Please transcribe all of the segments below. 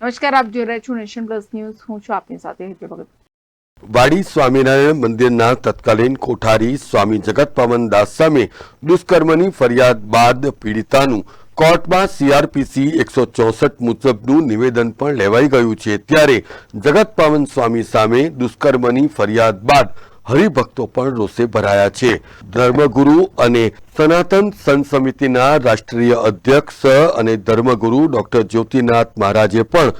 નમસ્કાર, આપ જોઈ રહ્યા છો નેશન પ્લસ ન્યૂઝ. હું છું આપની સાથે હેતલ ભગત. વાડી સ્વામિનારાયણ મંદિરના તત્કાલીન કોઠારી સ્વામી જગત પવન દાસ સામે દુષ્કર્મની ફરિયાદ બાદ પીડિતાનું કોર્ટમાં સીઆરપીસી એકસો ચોસઠ મુજબનું નિવેદન પણ લેવાઈ ગયું છે. ત્યારે જગત પવન સ્વામી સામે દુષ્કર્મની ફરિયાદ બાદ હરિભક્તો પણ રોષે ભરાયા છે. ધર્મગુરુ અને સનાતન સંત સમિતિના રાષ્ટ્રીય અધ્યક્ષ અને ધર્મગુરુ ડોક્ટર જ્યોતિનાથ મહારાજે પણ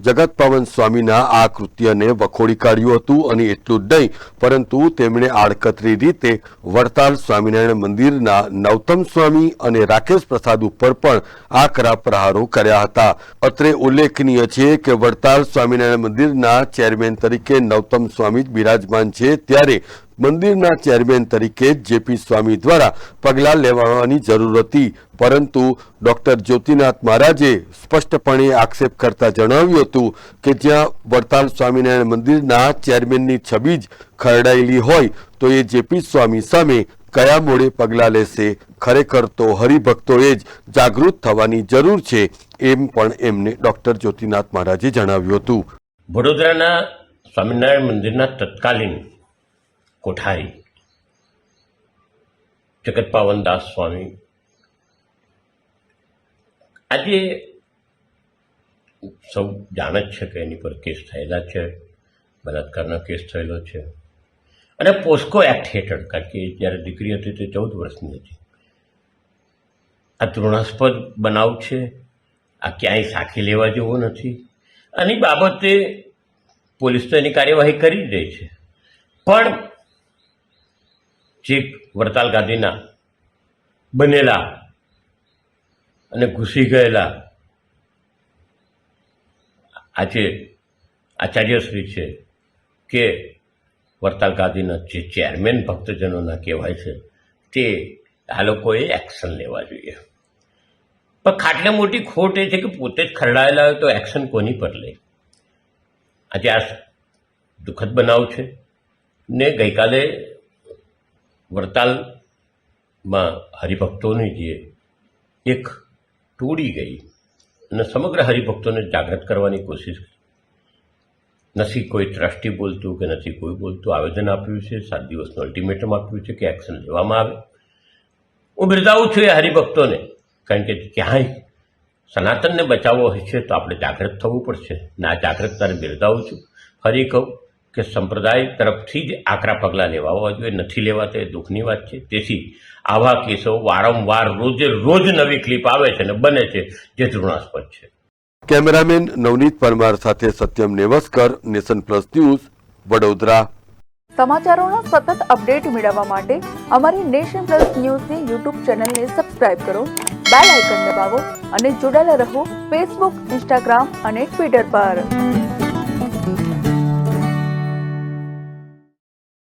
જગત પવન સ્વામીના આ કૃત્યને વખોડી કાઢ્યું હતું અને એટલું જ નહીં, પરંતુ તેમણે આડકતરી રીતે વડતાલ સ્વામિનારાયણ મંદિરના નવતમ સ્વામી અને રાકેશ પ્રસાદ ઉપર પણ આકરા પ્રહારો કર્યા હતા. અત્રે ઉલ્લેખનીય છે કે વડતાલ સ્વામિનારાયણ મંદિરના ચેરમેન તરીકે નવતમ સ્વામી જ બિરાજમાન છે, ત્યારે મંદિરના ચેરમેન તરીકે જેપી સ્વામી દ્વારા પગલાં લેવાની જરૂર હતી. પરંતુ ડોક્ટર જ્યોતિનાથ મહારાજે સ્પષ્ટપણે આક્ષેપ કરતા જણાવ્યું હતું કે જ્યાં વડતાલ સ્વામિનારાયણ મંદિરના ચેરમેનની છબી જ ખરડાયેલી હોય, તો એ જેપી સ્વામી સામે કયા મોડે પગલાં લેશે? ખરેખર તો હરિભક્તોએ જ જાગૃત થવાની જરૂર છે એમ પણ એમને ડોક્ટર જ્યોતિનાથ મહારાજે જણાવ્યું હતું. વડોદરાના સ્વામિનારાયણ મંદિરના તત્કાલીન કોઠારી જગત પાવનદાસ સ્વામી. આજે સૌ જાણે જ છે કે એની પર કેસ થયેલા છે બલાત્કારનો કેસ થયેલો છે. અને પોસ્કો એક્ટ હેઠળ, કારણ કે જ્યારે દીકરી હતી તે ચૌદ વર્ષની હતી. આ તૃણાસ્પદ બનાવ છે, આ ક્યાંય સાખી લેવા જેવો નથી. આની બાબતે પોલીસ તો એની કાર્યવાહી કરી જ રહી છે. પણ જે વડતાલ ગાંધીના બનેલા અને ઘૂસી ગયેલા આજે આચાર્યશ્રી છે કે વડતાલ ગાંધીના જે ચેરમેન ભક્તજનોના કહેવાય છે તે આ લોકોએ એક્શન લેવા જોઈએ. પણ ખાટલે મોટી ખોટ એ છે કે પોતે જ ખરડાયેલા હોય તો એક્શન કોની પર લે? આજે આ દુઃખદ બનાવ છે ને ગઈકાલે વડતાલમાં હરિભક્તોની જે એક ટોળી ગઈ અને સમગ્ર હરિભક્તોને જાગૃત કરવાની કોશિશ કરી. નથી કોઈ ટ્રસ્ટી બોલતું કે નથી કોઈ બોલતું આવેદન આપ્યું છે, સાત દિવસનું અલ્ટિમેટમ આપ્યું છે કે એક્શન લેવામાં આવે. હું બિરદાવું છું એ હરિભક્તોને, કારણ કે ક્યાંય સનાતનને બચાવવો હોય છે તો આપણે જાગૃત થવું પડશે. ને જાગૃતતાને બિરદાવું છું. ફરી કહું કે સંપ્રદાય તરફથી જ આકરા પગલાં લેવા જોઈએ. નથી લેવાતા એ દુઃખની વાત છે. તેથી આવા કેસો વારંવાર રોજે રોજ નવી ક્લિપ આવે છે અને બને છે જે ધૃણાસ્પદ છે. કેમેરામેન નવનીત પરમાર સાથે Satyam Nevaskar nation plus news Vadodara. સમાચારોના સતત અપડેટ મેળવવા માટે અમારી નેશન પ્લસ ન્યૂઝની યુટ્યુબ ચેનલને સબસ્ક્રાઇબ કરો બેલ આઇકન દબાવો અને જોડાયેલા રહો ફેસબુક ઇન્સ્ટાગ્રામ અને ટ્વિટર પર.